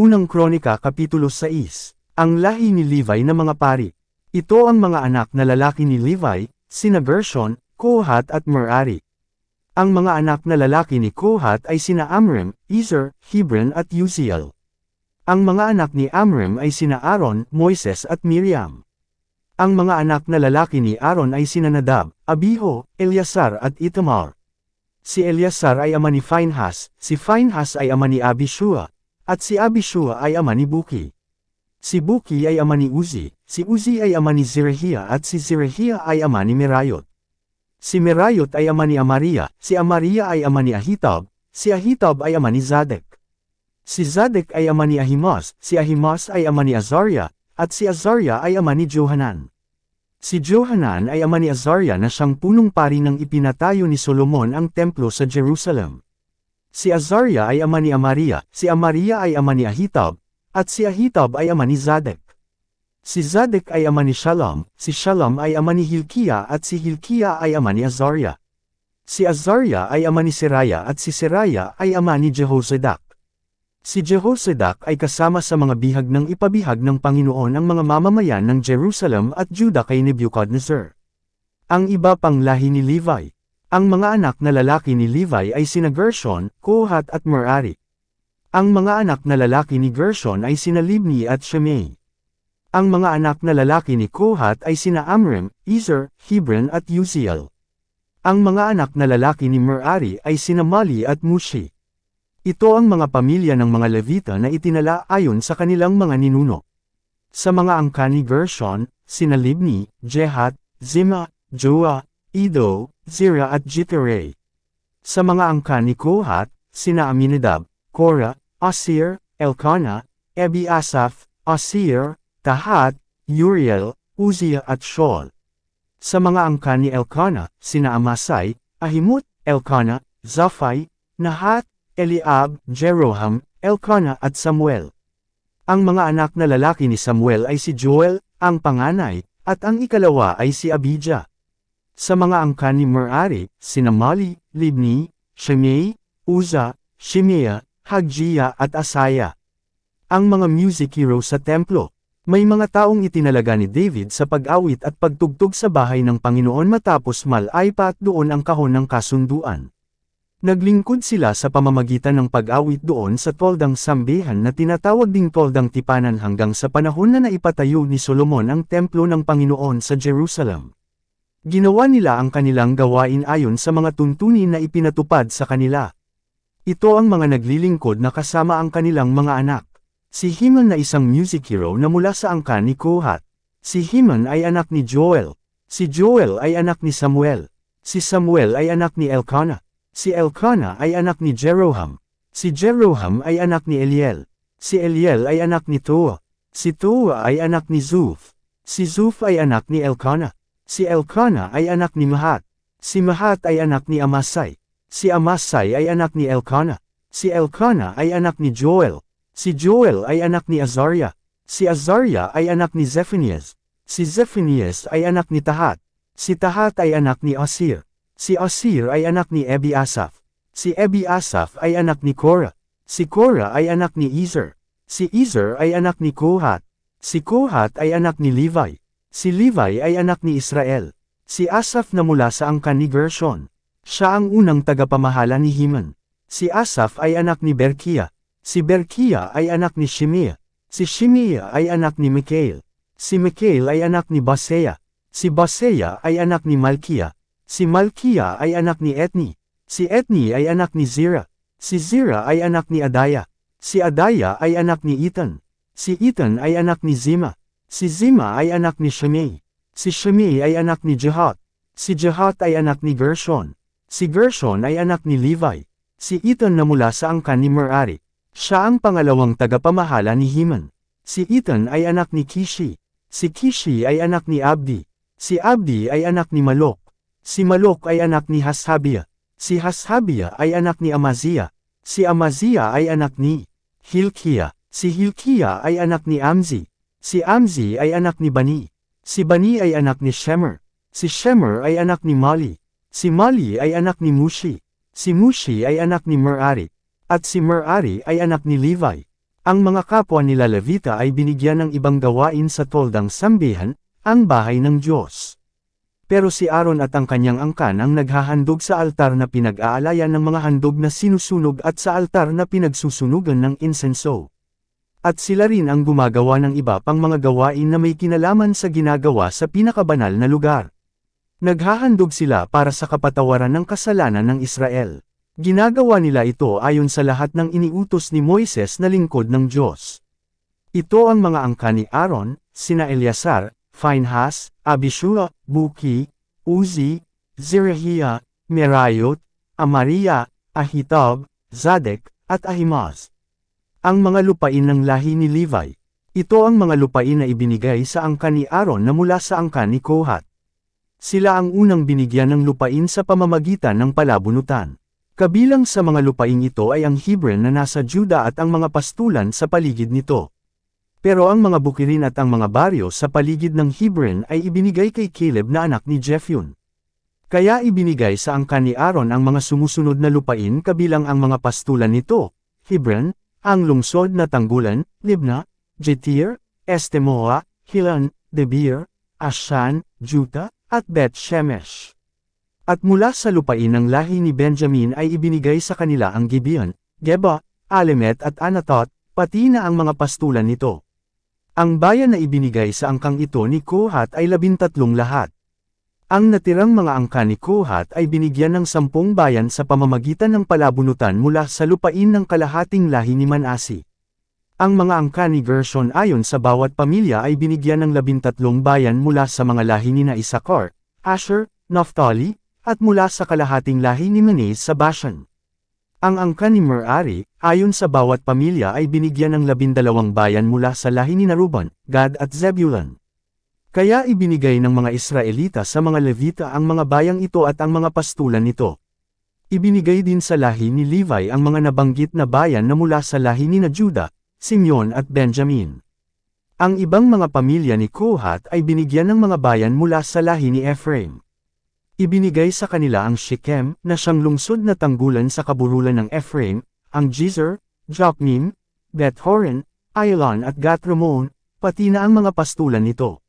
Unang Kronika Kapitulo 6 Ang lahi ni Levi na mga pari. Ito ang mga anak na lalaki ni Levi, sina Gershon, Kohat at Merari. Ang mga anak na lalaki ni Kohat ay sina Amram, Ezer, Hebron at Uziel. Ang mga anak ni Amram ay sina Aaron, Moises at Miriam. Ang mga anak na lalaki ni Aaron ay sina Nadab, Abiho, Eleazar at Itamar. Si Eleazar ay ama ni Phinehas, si Phinehas ay ama ni Abishua, at si Abishua ay ama ni Buki. Si Buki ay ama ni Uzi, si Uzi ay ama ni Zerahia at si Zerahia ay ama ni Merayot. Si Merayot ay ama ni Amaria, si Amaria ay ama ni Ahitab, si Ahitab ay ama ni Zadek. Si Zadek ay ama ni Ahimas, si Ahimas ay ama ni Azaria, at si Azaria ay ama ni Johanan. Si Johanan ay ama ni Azaria na siyang punong pari ng ipinatayo ni Solomon ang templo sa Jerusalem. Si Azaria ay ama ni Amaria, si Amaria ay ama ni Ahitab, at si Ahitab ay ama ni Zadek. Si Zadek ay ama ni Shalom, si Shalom ay ama ni Hilkiah at si Hilkiah ay ama ni Azaria. Si Azaria ay ama ni Seraya at si Seraya ay ama ni Jehozadak. Si Jehozadak ay kasama sa mga bihag ng ipabihag ng Panginoon ang mga mamamayan ng Jerusalem at Judah kay Nebuchadnezzar. Ang iba pang lahi ni Levi. Ang mga anak na lalaki ni Levi ay sina Gershon, Kohat at Merari. Ang mga anak na lalaki ni Gershon ay sina Libni at Shimei. Ang mga anak na lalaki ni Kohat ay sina Amram, Ezer, Hebron at Uziel. Ang mga anak na lalaki ni Merari ay sina Mali at Mushi. Ito ang mga pamilya ng mga Levita na itinala ayon sa kanilang mga ninuno. Sa mga angka ni Gershon, sina Libni, Jehat, Zima, Joa, Ido, Zira at Jitere. Sa mga angka ni Kohat, sina Aminadab, Korah, Asir, Elkanah, Ebi Asaph, Asir, Tahat, Uriel, Uzziah at Shaul. Sa mga angka ni Elkanah, sina Amasai, Ahimut, Elkanah, Zaphai, Nahat, Eliab, Jeroham, Elkanah at Samuel. Ang mga anak na lalaki ni Samuel ay si Joel, ang panganay, at ang ikalawa ay si Abijah. Sa mga angka ni Merari, sina Mali, Libni, Shimei, Uza, Shimea, Hagjiya at Asaya. Ang mga music hero sa templo. May mga taong itinalaga ni David sa pag-awit at pagtugtog sa bahay ng Panginoon matapos malay pa at doon ang kahon ng kasunduan. Naglingkod sila sa pamamagitan ng pag-awit doon sa toldang sambihan na tinatawag ding toldang tipanan hanggang sa panahon na naipatayo ni Solomon ang templo ng Panginoon sa Jerusalem. Ginawa nila ang kanilang gawain ayon sa mga tuntunin na ipinatupad sa kanila. Ito ang mga naglilingkod na kasama ang kanilang mga anak. Si Himan na isang music hero na mula sa angkan ni Kohat. Si Himan ay anak ni Joel. Si Joel ay anak ni Samuel. Si Samuel ay anak ni Elkanah. Si Elkanah ay anak ni Jeroham. Si Jeroham ay anak ni Eliel. Si Eliel ay anak ni Toa. Si Toa ay anak ni Zuf. Si Zuf ay anak ni Elkanah. Si Elkanah ay anak ni Mahat. Si Mahat ay anak ni Amasai. Si Amasai ay anak ni Elkanah. Si Elkanah ay anak ni Joel. Si Joel ay anak ni Azaria. Si Azaria ay anak ni Zephanias. Si Zephanias ay anak ni Tahat. Si Tahat ay anak ni Asir. Si Asir ay anak ni Ebi Asaph. Si Ebi Asaph ay anak ni Korah. Si Korah ay anak ni Ezer. Si Ezer ay anak ni Kohat. Si Kohat ay anak ni Levi. Si Levi ay anak ni Israel. Si Asaph na mula sa angkan ni Gershon. Siya ang unang tagapamahala ni Himan. Si Asaph ay anak ni Berkia. Si Berkia ay anak ni Shimea. Si Shimea ay anak ni Mikael. Si Mikael ay anak ni Baseya. Si Baseya ay anak ni Malkia. Si Malkia ay anak ni Etni. Si Etni ay anak ni Zira. Si Zira ay anak ni Adaya. Si Adaya ay anak ni Ethan. Si Ethan ay anak ni Zima. Si Zima ay anak ni Shimei. Si Shimei ay anak ni Jahat. Si Jahat ay anak ni Gershon. Si Gershon ay anak ni Levi. Si Ethan na mula sa angkan ni Merari. Siya ang pangalawang tagapamahala ni Himan. Si Ethan ay anak ni Kishi. Si Kishi ay anak ni Abdi. Si Abdi ay anak ni Malok. Si Malok ay anak ni Hashabia. Si Hashabia ay anak ni Amazia. Si Amazia ay anak ni Hilkia. Si Hilkia ay anak ni Amzi. Si Amzi ay anak ni Bani. Si Bani ay anak ni Shemer. Si Shemer ay anak ni Mali. Si Mali ay anak ni Mushi. Si Mushi ay anak ni Merari. At si Merari ay anak ni Levi. Ang mga kapwa nila Levita ay binigyan ng ibang gawain sa toldang sambihan, ang bahay ng Diyos. Pero si Aaron at ang kanyang angkan ang naghahandog sa altar na pinag-aalayan ng mga handog na sinusunog at sa altar na pinagsusunugan ng insenso. At sila rin ang gumagawa ng iba pang mga gawain na may kinalaman sa ginagawa sa pinakabanal na lugar. Naghahandog sila para sa kapatawaran ng kasalanan ng Israel. Ginagawa nila ito ayon sa lahat ng iniutos ni Moises na lingkod ng Diyos. Ito ang mga angka ni Aaron, sina Eleazar, Phinehas, Abishua, Buki, Uzi, Zerahia, Merayot, Amaria, Ahitab, Zadek, at Ahimaz. Ang mga lupain ng lahi ni Levi. Ito ang mga lupain na ibinigay sa angka ni Aaron na mula sa angka ni Kohat. Sila ang unang binigyan ng lupain sa pamamagitan ng palabunutan. Kabilang sa mga lupain ito ay ang Hebron na nasa Juda at ang mga pastulan sa paligid nito. Pero ang mga bukirin at ang mga baryo sa paligid ng Hebron ay ibinigay kay Caleb na anak ni Jephyun. Kaya ibinigay sa angkan ni Aaron ang mga sumusunod na lupain kabilang ang mga pastulan nito, Hebron, ang lungsod na tanggulan, Libna, Jetir, Estemoa, Hilan, Debir, Ashan, Juta, at Beth Shemesh. At mula sa lupain ng lahi ni Benjamin ay ibinigay sa kanila ang Gibeon, Geba, Alemet at Anatot, pati na ang mga pastulan nito. Ang bayan na ibinigay sa angkang ito ni Kohat ay labintatlong lahat. Ang natirang mga angka ni Kohat ay binigyan ng sampung bayan sa pamamagitan ng palabunutan mula sa lupain ng kalahating lahi ni Manasi. Ang mga angka ni Gershon ayon sa bawat pamilya ay binigyan ng labintatlong bayan mula sa mga lahi ni na Asher, Naphtali, at mula sa kalahating lahi ni Manes sa Bashan. Ang angka ni Merari, ayon sa bawat pamilya ay binigyan ng labindalawang bayan mula sa lahi ni Naruban, Gad at Zebulun. Kaya ibinigay ng mga Israelita sa mga Levita ang mga bayang ito at ang mga pastulan nito. Ibinigay din sa lahi ni Levi ang mga nabanggit na bayan na mula sa lahi ni na Juda, Simeon at Benjamin. Ang ibang mga pamilya ni Kohat ay binigyan ng mga bayan mula sa lahi ni Ephraim. Ibinigay sa kanila ang Shechem na siyang lungsod na tanggulan sa kaburulan ng Ephraim, ang Jezer, Joknim, Beth-Horon, Ailon at Gat-Ramon, pati na ang mga pastulan nito.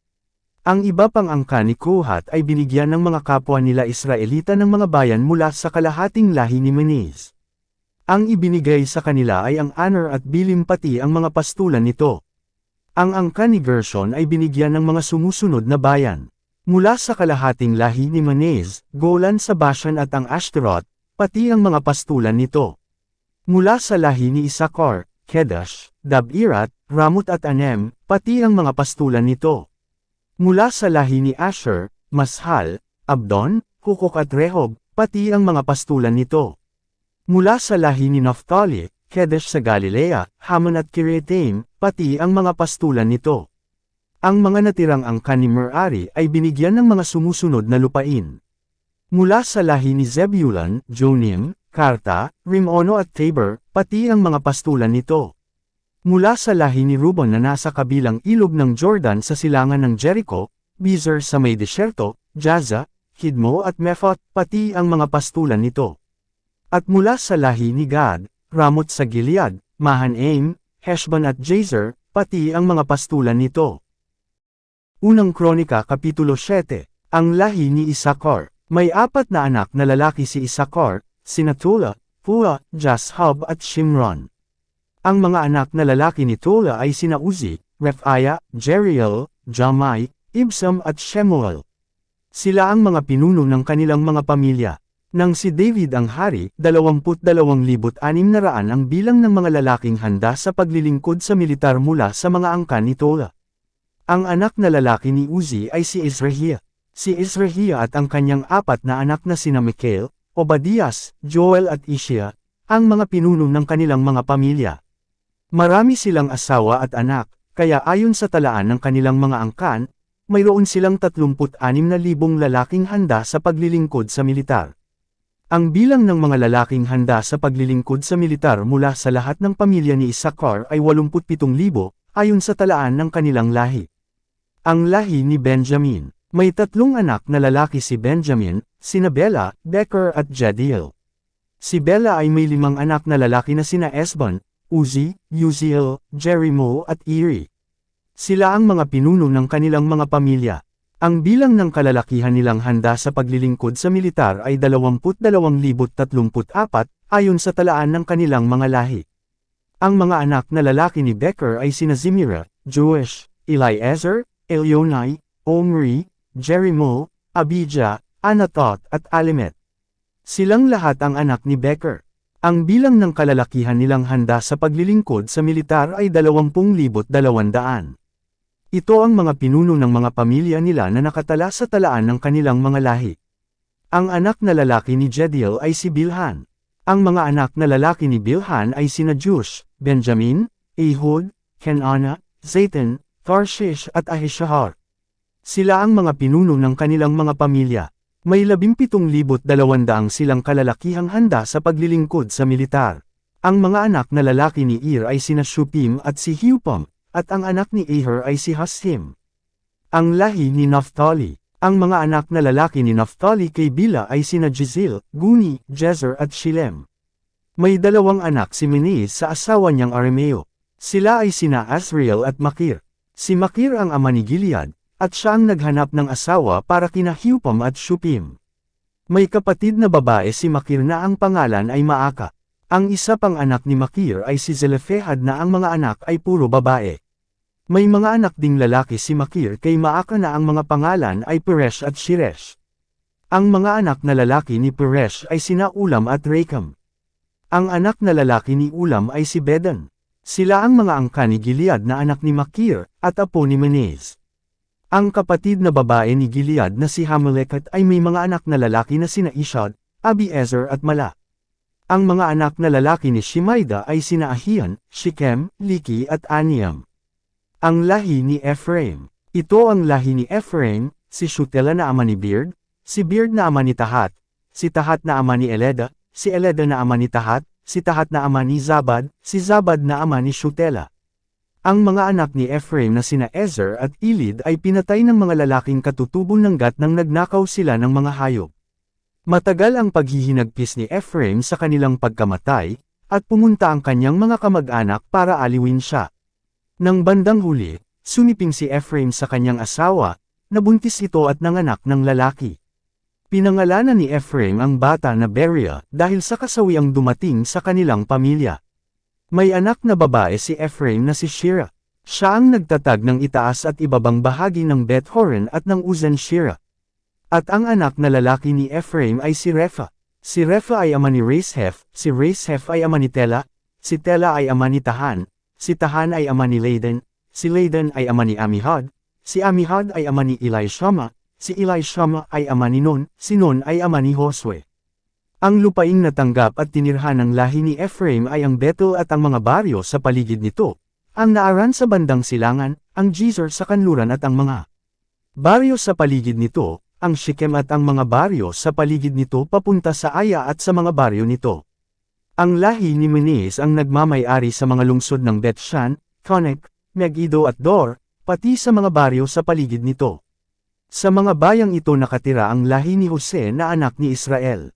Ang iba pang angka ni Kohat ay binigyan ng mga kapwa nila Israelita ng mga bayan mula sa kalahating lahi ni Menez. Ang ibinigay sa kanila ay ang Aner at Bilim pati ang mga pastulan nito. Ang angka ni Gershon ay binigyan ng mga sumusunod na bayan. Mula sa kalahating lahi ni Manez, Golan sa Bashan at ang Ashtaroth, pati ang mga pastulan nito. Mula sa lahi ni Isakar, Kedash, Dabirat, Ramut at Anem, pati ang mga pastulan nito. Mula sa lahi ni Asher, Mashal, Abdon, Hukok at Rehob, pati ang mga pastulan nito. Mula sa lahi ni Naphtali, Kedesh sa Galilea, Haman at Kiriataim, pati ang mga pastulan nito. Ang mga natirang angkan ni Merari ay binigyan ng mga sumusunod na lupain. Mula sa lahi ni Zebulun, Jonim, Karta, Rimono at Tabor, pati ang mga pastulan nito. Mula sa lahi ni Rubon na nasa kabilang ilog ng Jordan sa silangan ng Jericho, Bezer sa may desyerto, Jaza, Hidmo at Mephot, pati ang mga pastulan nito. At mula sa lahi ni Gad, Ramot sa Gilead, Mahanaim, Heshbon at Jazer, pati ang mga pastulan nito. Unang Kronika Kapitulo 7 Ang lahi ni Isakar May apat na anak na lalaki si Isakar, sina Tula, Pua, Jashub at Shimron. Ang mga anak na lalaki ni Tula ay sina Uzi, Rephaya, Jeriel, Jamai, Ibsam at Shemuel. Sila ang mga pinuno ng kanilang mga pamilya. Nang si David ang hari, 22,600 ang bilang ng mga lalaking handa sa paglilingkod sa militar mula sa mga angkan ni Tola. Ang anak na lalaki ni Uzi ay si Israhia. Si Israhia at ang kanyang apat na anak na sina Mikael, Obadias, Joel at Ishia, ang mga pinuno ng kanilang mga pamilya. Marami silang asawa at anak, kaya ayon sa talaan ng kanilang mga angkan, mayroon silang 36,000 lalaking handa sa paglilingkod sa militar. Ang bilang ng mga lalaking handa sa paglilingkod sa militar mula sa lahat ng pamilya ni Issachar ay 87,000, ayon sa talaan ng kanilang lahi. Ang lahi ni Benjamin. May tatlong anak na lalaki si Benjamin, sina Bella, Becker at Jadiel. Si Bella ay may limang anak na lalaki na sina Esbon, Uzi, Uziel, Jerimo at Eri. Sila ang mga pinuno ng kanilang mga pamilya. Ang bilang ng kalalakihan nilang handa sa paglilingkod sa militar ay 22,034 ayon sa talaan ng kanilang mga lahi. Ang mga anak na lalaki ni Becker ay sina Zimira, Jewish, Eliezer, Elionai, Omri, Jerimo, Abijah, Anatot at Alimet. Silang lahat ang anak ni Becker. Ang bilang ng kalalakihan nilang handa sa paglilingkod sa militar ay 20,200. Ito ang mga pinuno ng mga pamilya nila na nakatala sa talaan ng kanilang mga lahi. Ang anak na lalaki ni Jediel ay si Bilhan. Ang mga anak na lalaki ni Bilhan ay sina Jush, Benjamin, Ehud, Kenana, Zayton, Tarshish at Ahishahar. Sila ang mga pinuno ng kanilang mga pamilya. May 17,200 silang kalalakihang handa sa paglilingkod sa militar. Ang mga anak na lalaki ni Ir ay sina Shupim at si Hupam, at ang anak ni Aher ay si Hasim. Ang lahi ni Naphtali. Ang mga anak na lalaki ni Naphtali kay Bila ay sina Jezil, Guni, Jezer at Shilem. May dalawang anak si Menes sa asawa niyang Arameo. Sila ay sina Asriel at Makir. Si Makir ang ama ni Gilead, at siya ang naghanap ng asawa para kina Hupam at Shupim. May kapatid na babae si Makir na ang pangalan ay Maaka. Ang isa pang anak ni Makir ay si Zelefehad na ang mga anak ay puro babae. May mga anak ding lalaki si Makir kay Maaka na ang mga pangalan ay Peresh at Shiresh. Ang mga anak na lalaki ni Peresh ay sina Ulam at Rekam. Ang anak na lalaki ni Ulam ay si Bedan. Sila ang mga angka ni Gilead na anak ni Makir, at apo ni Menez. Ang kapatid na babae ni Gilead na si Hameleket ay may mga anak na lalaki na sina Ishad, Abiezer at Mala. Ang mga anak na lalaki ni Shimaida ay sina Ahian, Shikem, Liki at Aniam. Ang lahi ni Ephraim. Ito ang lahi ni Ephraim, si Shutela na ama ni Beard, si Beard na ama ni Tahat, si Tahat na ama ni Eleda, si Eleda na ama ni Tahat, si Tahat na ama ni Zabad, si Zabad na ama ni Shutela. Ang mga anak ni Ephraim na sina Ezer at Ilid ay pinatay ng mga lalaking katutubo ng gat nang nagnakaw sila ng mga hayop. Matagal ang paghihinagpis ni Ephraim sa kanilang pagkamatay, at pumunta ang kanyang mga kamag-anak para aliwin siya. Nang bandang huli, sumiping si Ephraim sa kanyang asawa, nabuntis ito at nanganak ng lalaki. Pinangalanan ni Ephraim ang bata na Beria dahil sa kasawiang dumating sa kanilang pamilya. May anak na babae si Ephraim na si Shira. Siya ang nagtatag ng itaas at ibabang bahagi ng Beth Horon at ng Uzan Shira. At ang anak na lalaki ni Ephraim ay si Repha. Si Repha ay ama ni Racehef, si Racehef ay ama ni Tela, si Tela ay ama ni Tahan, si Tahan ay ama ni Laden, si Laden ay ama ni Amihad, si Amihad ay ama ni Elishama, Si Elishama ay ama ni Nun, si Nun ay ama ni Josue. Ang lupaing natanggap at tinirhan ng lahi ni Ephraim ay ang Bethel at ang mga baryo sa paligid nito, ang Naaran sa bandang silangan, ang Jezer sa kanluran at ang mga baryo sa paligid nito, ang Shechem at ang mga baryo sa paligid nito papunta sa Aya at sa mga baryo nito. Ang lahi ni Menes ang nagmamay-ari sa mga lungsod ng Bethshan, Konek, Megiddo at Dor, pati sa mga baryo sa paligid nito. Sa mga bayang ito nakatira ang lahi ni Jose na anak ni Israel.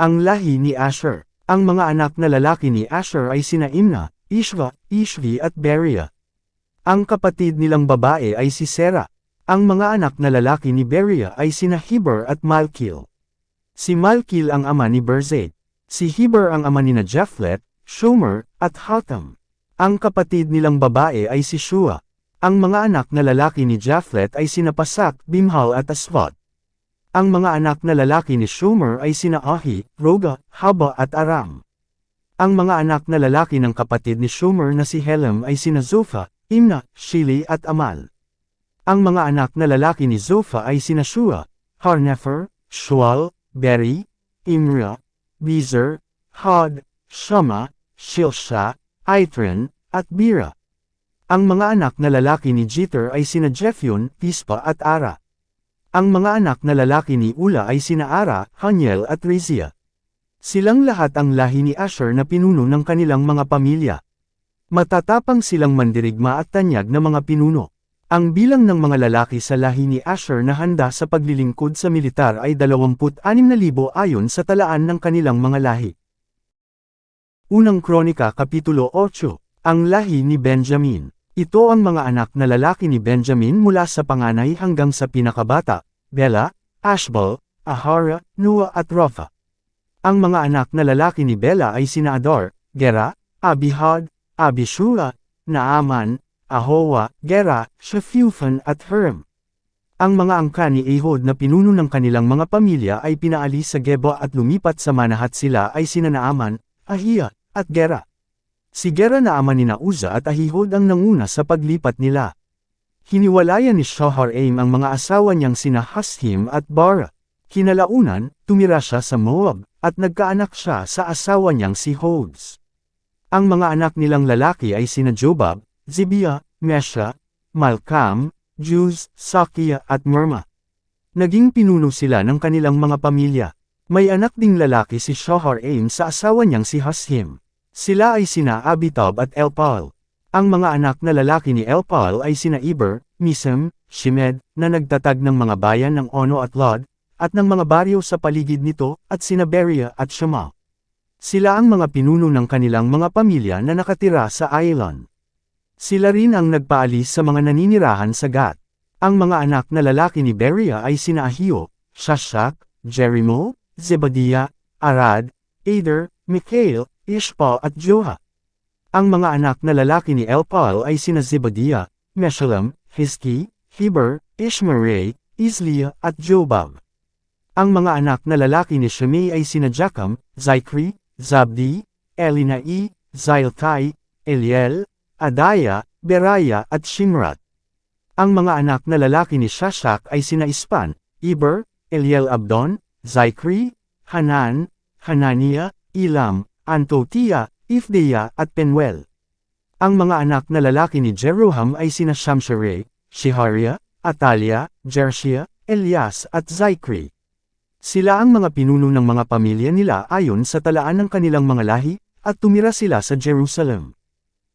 Ang lahi ni Asher. Ang mga anak na lalaki ni Asher ay sina Imna, Ishva, Ishvi at Beria. Ang kapatid nilang babae ay si Sera. Ang mga anak na lalaki ni Beria ay sina Heber at Malkil. Si Malkil ang ama ni Berzed. Si Heber ang ama ni na Japhlet, Shomer, at Hatam. Ang kapatid nilang babae ay si Shua. Ang mga anak na lalaki ni Japhlet ay sina Pasak, Bimhal at Asvat. Ang mga anak na lalaki ni Shomer ay sina Ahi, Roga, Haba at Aram. Ang mga anak na lalaki ng kapatid ni Shomer na si Helem ay sina Zofa, Imna, Shili at Amal. Ang mga anak na lalaki ni Zofa ay sina Shua, Harnefer, Shual, Beri, Imra, Bezer, Had, Shama, Shilsha, Aitren, at Bira. Ang mga anak na lalaki ni Jeter ay sina Jefyon, Pispa at Ara. Ang mga anak na lalaki ni Ula ay sina Ara, Haniel at Rizia. Silang lahat ang lahi ni Asher na pinuno ng kanilang mga pamilya. Matatapang silang mandirigma at tanyag na mga pinuno. Ang bilang ng mga lalaki sa lahi ni Asher na handa sa paglilingkod sa militar ay 26,000 ayon sa talaan ng kanilang mga lahi. Unang Kronika Kapitulo 8, Ang Lahi ni Benjamin. Ito ang mga anak na lalaki ni Benjamin mula sa panganay hanggang sa pinakabata, Bela, Ashbal, Ahara, Noah at Rapha. Ang mga anak na lalaki ni Bela ay sina Ador, Gera, Abihad, Abishua, Naaman, Ahowa, Gera, Shafufan at Herm. Ang mga angka ni Ehud na pinuno ng kanilang mga pamilya ay pinaalis sa Geba at lumipat sa Manahat sila ay sina Naaman, Ahia, at Gera. Si Gera na ama ni Nauza at Ahihud ang nanguna sa paglipat nila. Hiniwalayan ni Shaharaim ang mga asawa niyang sina Hashim at Bara. Kinalaunan, tumira siya sa Moab, at nagkaanak siya sa asawa niyang si Hodes. Ang mga anak nilang lalaki ay sina Jobab, Zibia, Mesha, Malkam, Juz, Sakia at Murma. Naging pinuno sila ng kanilang mga pamilya. May anak ding lalaki si Shaharaim sa asawa niyang si Hashim. Sila ay sina Abitab at Elpal. Ang mga anak na lalaki ni Elpal ay sina Eber, Misem, Shimed, na nagtatag ng mga bayan ng Ono at Lod, at ng mga baryo sa paligid nito, at sina Beria at Shema. Sila ang mga pinuno ng kanilang mga pamilya na nakatira sa Ailon. Sila rin ang nagpaalis sa mga naninirahan sa Gat. Ang mga anak na lalaki ni Beria ay sina Ahio, Shashak, Jerimo, Zebadiah, Arad, Ader, Mikhail, Ishpa at Joha. Ang mga anak na lalaki ni Elpal ay sina Zebadiah, Meshalam, Hizki, Heber, Ishmael, Islia at Jobab. Ang mga anak na lalaki ni Shimei ay sina Jakam, Zikri, Zabdi, Elinai, Ziltai, Eliel, Adaya, Beraya at Shimrat. Ang mga anak na lalaki ni Shashak ay sina Ispan, Eber, Eliel Abdon, Zikri, Hanan, Hanania, Ilam, Antotia, Ifdeya at Penuel. Ang mga anak na lalaki ni Jeroham ay sina Shamshere, Sheharia, Atalia, Jershia, Elias at Zikri. Sila ang mga pinuno ng mga pamilya nila ayon sa talaan ng kanilang mga lahi, at tumira sila sa Jerusalem.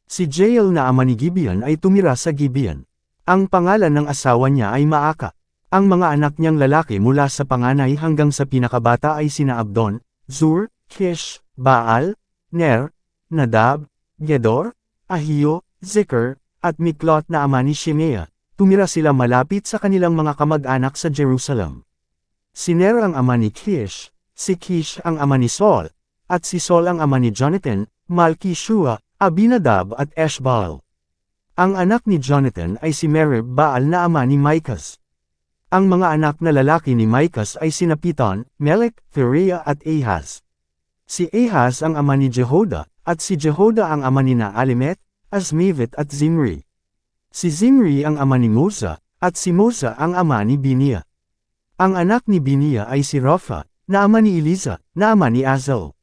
Si Jael na ama ni Gibeon ay tumira sa Gibeon. Ang pangalan ng asawa niya ay Maaka. Ang mga anak niyang lalaki mula sa panganay hanggang sa pinakabata ay sina Abdon, Zur, Kish, Baal, Ner, Nadab, Gedor, Ahio, Zikr, at Miklot na ama ni Shimea. Tumira sila malapit sa kanilang mga kamag-anak sa Jerusalem. Si Ner ang ama ni Kish, si Kish ang ama ni Saul, at si Saul ang ama ni Jonathan, Malkishua, Abinadab at Eshbaal. Ang anak ni Jonathan ay si Merib Baal na ama ni Micas. Ang mga anak na lalaki ni Micas ay sina Piton, Melech, Theriah at Ahaz. Si Ahaz ang ama ni Jehoda, at si Jehoda ang ama ni Naalimet, Asmavit at Zimri. Si Zimri ang ama ni Mosa, at si Mosa ang ama ni Binia. Ang anak ni Binia ay si Rapha, na ama ni Eliza, na ama ni Azel.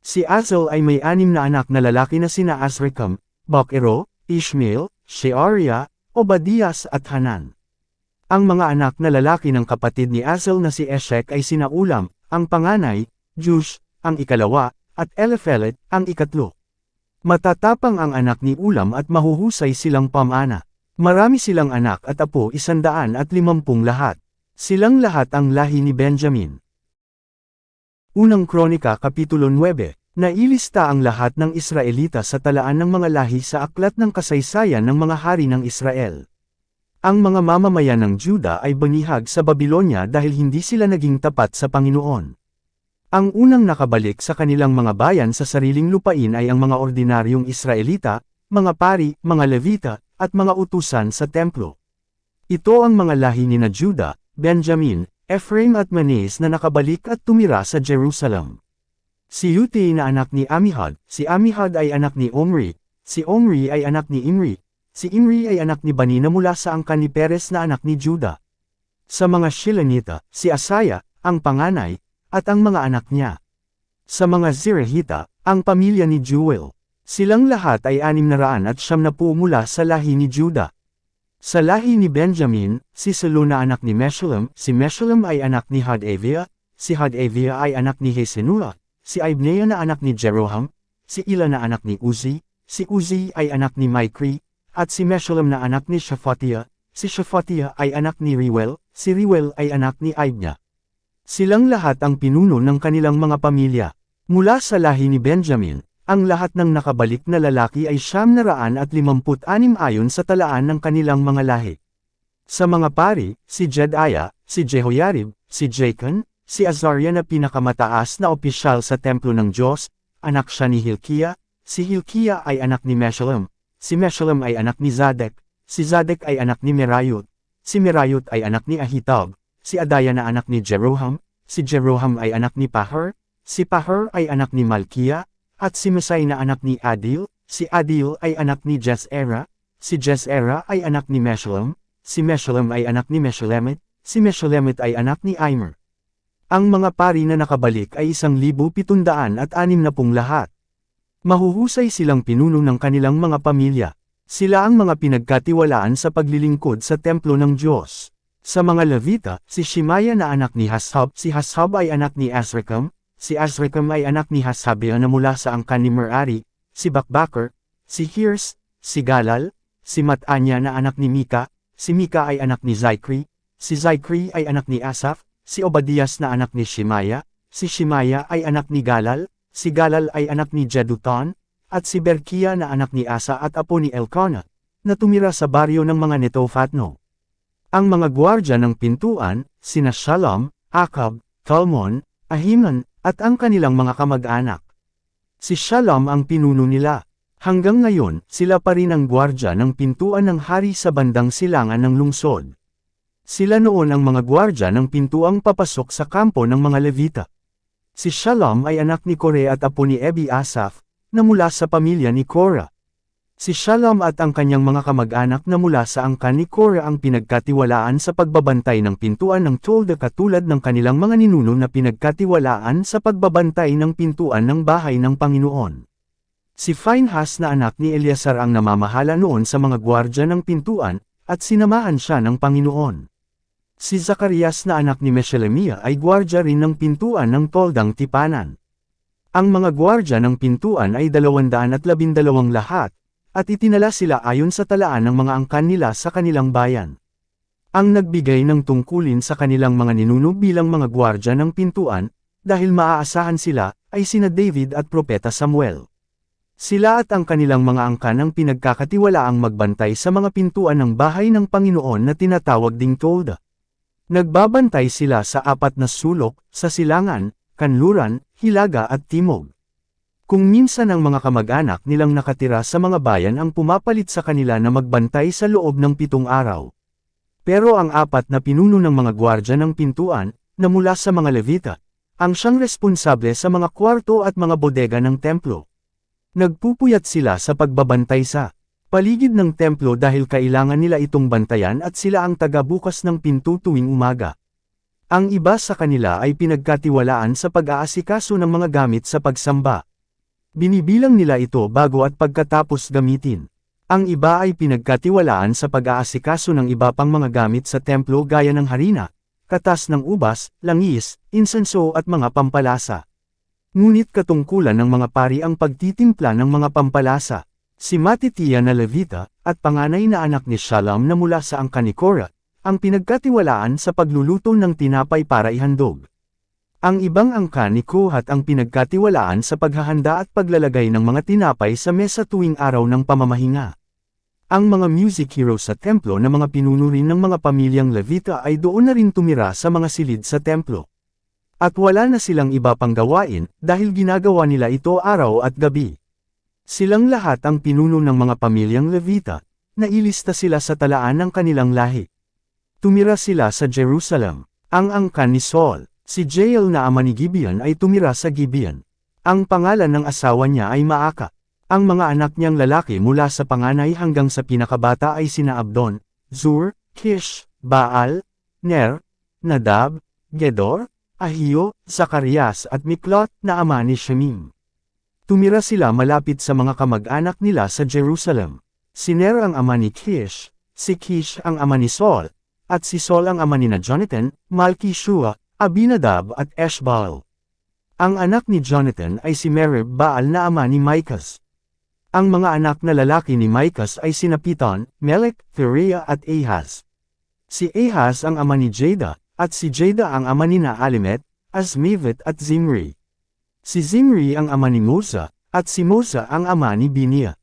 Si Azel ay may anim na anak na lalaki na sina Asrikam, Bakero, Ishmael, Shearia, Obadias at Hanan. Ang mga anak na lalaki ng kapatid ni Azel na si Eshek ay sina Ulam, ang panganay, Jush, ang ikalawa, at Eliphelet, ang ikatlo. Matatapang ang anak ni Ulam at mahuhusay silang pamana. Marami silang anak at apo isandaan at limampung lahat. Silang lahat ang lahi ni Benjamin. Unang Kronika Kapitulo 9 Nailista ang lahat ng Israelita sa talaan ng mga lahi sa aklat ng kasaysayan ng mga hari ng Israel. Ang mga mamamayan ng Juda ay banihag sa Babylonia dahil hindi sila naging tapat sa Panginoon. Ang unang nakabalik sa kanilang mga bayan sa sariling lupain ay ang mga ordinaryong Israelita, mga pari, mga Levita, at mga utusan sa templo. Ito ang mga lahi ni na Juda, Benjamin, Ephraim at Manes na nakabalik at tumira sa Jerusalem. Si Uti na anak ni Amihad, si Amihad ay anak ni Omri, si Omri ay anak ni Imri, Si Imri ay anak ni Bani na mula sa angkan ni Peres na anak ni Juda. Sa mga Shilanita, si Asaya, ang panganay, at ang mga anak niya. Sa mga Zerahita, ang pamilya ni Jewel. Silang lahat ay anim na raan at siyam na mula sa lahi ni Juda. Sa lahi ni Benjamin, si Salu na anak ni Meshulam, si Meshulam ay anak ni Hadavia, si Hadavia ay anak ni Hesenua, si Ibnea na anak ni Jeroham, si Ila na anak ni Uzi, si Uzi ay anak ni Mikri, at si Meshulam na anak ni Shaphatia, si Shaphatia ay anak ni Reuel, si Reuel ay anak ni Ibna. Silang lahat ang pinuno ng kanilang mga pamilya. Mula sa lahi ni Benjamin, ang lahat ng nakabalik na lalaki ay siyam na raan at limamput anim ayon sa talaan ng kanilang mga lahi. Sa mga pari, si Jedaiah, si Jehoiarib, si Jacon, si Azaria na pinakamataas na opisyal sa templo ng Diyos, anak siya ni Hilkiah, si Hilkiah ay anak ni Meshullam, si Meshullam ay anak ni Zadek, si Zadek ay anak ni Merayot, si Merayot ay anak ni Ahitab, si Adaya na anak ni Jeroham, si Jeroham ay anak ni Pahar, si Pahar ay anak ni Malkia, at si Mesai na anak ni Adil, si Adil ay anak ni Jesera, si Jesera ay anak ni Meshullam, si Meshullam ay anak ni Meshulemit, si Meshulemit ay anak ni Aimer. Ang mga pari na nakabalik ay isang libo pitundaan at anim na pung lahat. Mahuhusay silang pinuno ng kanilang mga pamilya. Sila ang mga pinagkatiwalaan sa paglilingkod sa templo ng Diyos. Sa mga Levita, si Shimaya na anak ni Hashab, si Hashab ay anak ni Azrikam, Si Azrikam ay anak ni Hasabia na mula sa angkan ni Merari, si Bakbaker, si Hirs, si Galal, si Matanya na anak ni Mika, si Mika ay anak ni Zikri, si Zikri ay anak ni Asaf, si Obadias na anak ni Shimaya, si Shimaya ay anak ni Galal, si Galal ay anak ni Jeduton, at si Berkia na anak ni Asa at apo ni Elkanah, na tumira sa baryo ng mga Netofatno. Ang mga gwardya ng pintuan, sina Shalom, Akab, Talmon, Ahiman, at ang kanilang mga kamag-anak. Si Shalom ang pinuno nila. Hanggang ngayon, sila pa rin ang gwardya ng pintuan ng hari sa bandang silangan ng lungsod. Sila noon ang mga gwardya ng pintuang papasok sa kampo ng mga Levita. Si Shalom ay anak ni Kore at apo ni Ebi Asaf, na mula sa pamilya ni Korah. Si Shalom at ang kanyang mga kamag-anak na mula sa angkan ni Korah ang pinagkatiwalaan sa pagbabantay ng pintuan ng Tolda katulad ng kanilang mga ninuno na pinagkatiwalaan sa pagbabantay ng pintuan ng bahay ng Panginoon. Si Phinehas na anak ni Eleazar ang namamahala noon sa mga gwardya ng pintuan, at sinamahan siya ng Panginoon. Si Zacarias na anak ni Meshelemiah ay gwardya rin ng pintuan ng Toldang Tipanan. Ang mga gwardya ng pintuan ay 212 lahat, at itinala sila ayon sa talaan ng mga angkan nila sa kanilang bayan. Ang nagbigay ng tungkulin sa kanilang mga ninuno bilang mga gwardya ng pintuan, dahil maaasahan sila, ay sina David at Propeta Samuel. Sila at ang kanilang mga angkan ang pinagkakatiwalaang magbantay sa mga pintuan ng bahay ng Panginoon na tinatawag ding Tolda. Nagbabantay sila sa apat na sulok, sa silangan, kanluran, hilaga at timog. Kung minsan ang mga kamag-anak nilang nakatira sa mga bayan ang pumapalit sa kanila na magbantay sa loob ng pitong araw. Pero ang apat na pinuno ng mga gwardya ng pintuan, na mula sa mga Levita, ang siyang responsable sa mga kwarto at mga bodega ng templo. Nagpupuyat sila sa pagbabantay sa paligid ng templo dahil kailangan nila itong bantayan at sila ang taga-bukas ng pinto tuwing umaga. Ang iba sa kanila ay pinagkatiwalaan sa pag-aasikaso ng mga gamit sa pagsamba. Binibilang nila ito bago at pagkatapos gamitin. Ang iba ay pinagkatiwalaan sa pag-aasikaso ng iba pang mga gamit sa templo gaya ng harina, katas ng ubas, langis, insenso at mga pampalasa. Ngunit katungkulan ng mga pari ang pagtitimpla ng mga pampalasa. Si Matitiya na Levita, at panganay na anak ni Shalom na mula sa angkan ni Korah, ang pinagkatiwalaan sa pagluluto ng tinapay para ihandog. Ang ibang angkan ni Kohat ang pinagkatiwalaan sa paghahanda at paglalagay ng mga tinapay sa mesa tuwing araw ng pamamahinga. Ang mga music heroes sa templo na mga pinuno rin ng mga pamilyang Levita ay doon na rin tumira sa mga silid sa templo. At wala na silang iba pang gawain, dahil ginagawa nila ito araw at gabi. Silang lahat ang pinuno ng mga pamilyang Levita, na ilista sila sa talaan ng kanilang lahi. Tumira sila sa Jerusalem, ang angkan ni Saul. Si Jael na ama ni Gibeon ay tumira sa Gibeon. Ang pangalan ng asawa niya ay Maaka. Ang mga anak niyang lalaki mula sa panganay hanggang sa pinakabata ay sina Abdon, Zur, Kish, Baal, Ner, Nadab, Gedor, Ahio, Zakarias at Miklot na ama ni Shemim. Tumira sila malapit sa mga kamag-anak nila sa Jerusalem. Si Ner ang ama ni Kish, si Kish ang ama ni Saul, at si Saul ang ama ni na Jonathan, Malki-Shua, Abinadab at Eshbaal. Ang anak ni Jonathan ay si Merib Baal na ama ni Micas. Ang mga anak na lalaki ni Micas ay sina Piton, Melek, Theriah at Ahaz. Si Ahaz ang ama ni Jada, at si Jada ang ama ni Naalimet, Asmivet at Zimri. Si Zimri ang ama ni Musa, at si Moza ang ama ni Binia.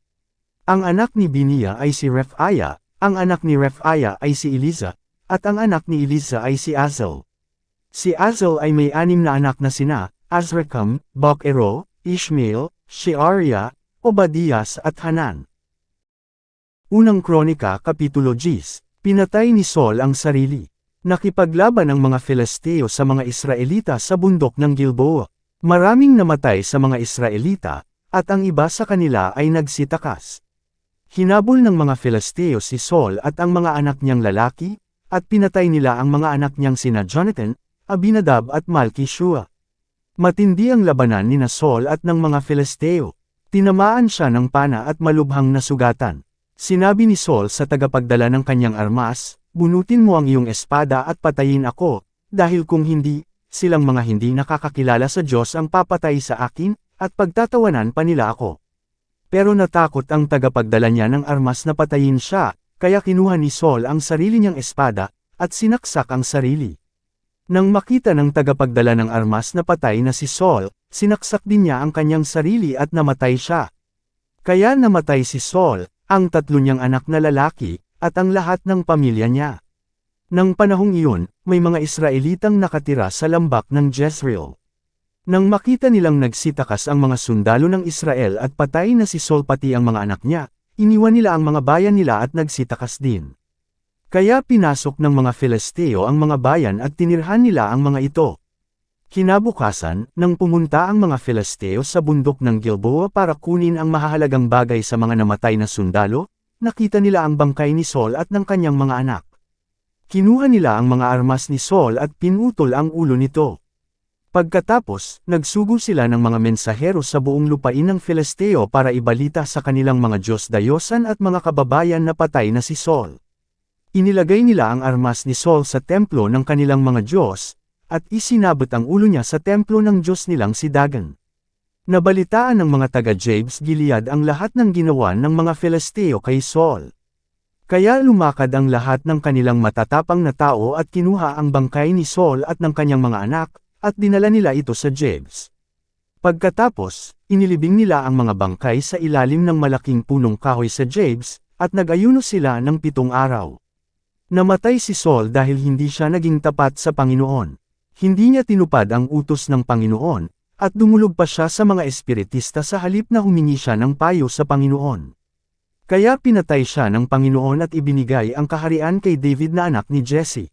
Ang anak ni Binia ay si Refaya, ang anak ni Refaya ay si Eliza, at ang anak ni Eliza ay si Azel. Si Azel ay may anim na anak na sina, Azrikam, Bokero, Ishmael, Shearia, Obadias at Hanan. Unang Kronika Kapitulo 10, Pinatay ni Saul ang sarili. Nakipaglaban ang mga Filisteo sa mga Israelita sa bundok ng Gilboa. Maraming namatay sa mga Israelita, at ang iba sa kanila ay nagsitakas. Hinabol ng mga Filisteo si Saul at ang mga anak niyang lalaki, at pinatay nila ang mga anak niyang sina Jonathan, Abinadab at Malki-Shua. Matindi ang labanan ni na Saul at ng mga Filisteo. Tinamaan siya ng pana at malubhang nasugatan. Sinabi ni Saul sa tagapagdala ng kanyang armas, bunutin mo ang iyong espada at patayin ako, dahil kung hindi, silang mga hindi nakakakilala sa Diyos ang papatay sa akin, at pagtatawanan pa nila ako. Pero natakot ang tagapagdala niya ng armas na patayin siya, kaya kinuha ni Saul ang sarili niyang espada, at sinaksak ang sarili. Nang makita ng tagapagdala ng armas na patay na si Saul, sinaksak din niya ang kanyang sarili at namatay siya. Kaya namatay si Saul, ang tatlo niyang anak na lalaki, at ang lahat ng pamilya niya. Nang panahong iyon, may mga Israelitang nakatira sa lambak ng Jezreel. Nang makita nilang nagsitakas ang mga sundalo ng Israel at patay na si Saul pati ang mga anak niya, iniwan nila ang mga bayan nila at nagsitakas din. Kaya pinasok ng mga Filisteo ang mga bayan at tinirhan nila ang mga ito. Kinabukasan, nang pumunta ang mga Filisteo sa bundok ng Gilboa para kunin ang mahahalagang bagay sa mga namatay na sundalo, nakita nila ang bangkay ni Saul at ng kanyang mga anak. Kinuha nila ang mga armas ni Saul at pinutol ang ulo nito. Pagkatapos, nagsugo sila ng mga mensahero sa buong lupain ng Filisteo para ibalita sa kanilang mga Diyos-dayosan at mga kababayan na patay na si Saul. Inilagay nila ang armas ni Saul sa templo ng kanilang mga Diyos, at isinabot ang ulo niya sa templo ng Diyos nilang si Dagon. Nabalitaan ng mga taga Jabes Gilead ang lahat ng ginawa ng mga Filisteo kay Saul. Kaya lumakad ang lahat ng kanilang matatapang na tao at kinuha ang bangkay ni Saul at ng kanyang mga anak, at dinala nila ito sa Jabes. Pagkatapos, inilibing nila ang mga bangkay sa ilalim ng malaking punong kahoy sa Jabes, at nag-ayuno sila ng pitong araw. Namatay si Saul dahil hindi siya naging tapat sa Panginoon. Hindi niya tinupad ang utos ng Panginoon, at dumulog pa siya sa mga espiritista sa halip na humingi siya ng payo sa Panginoon. Kaya pinatay siya ng Panginoon at ibinigay ang kaharian kay David na anak ni Jesse.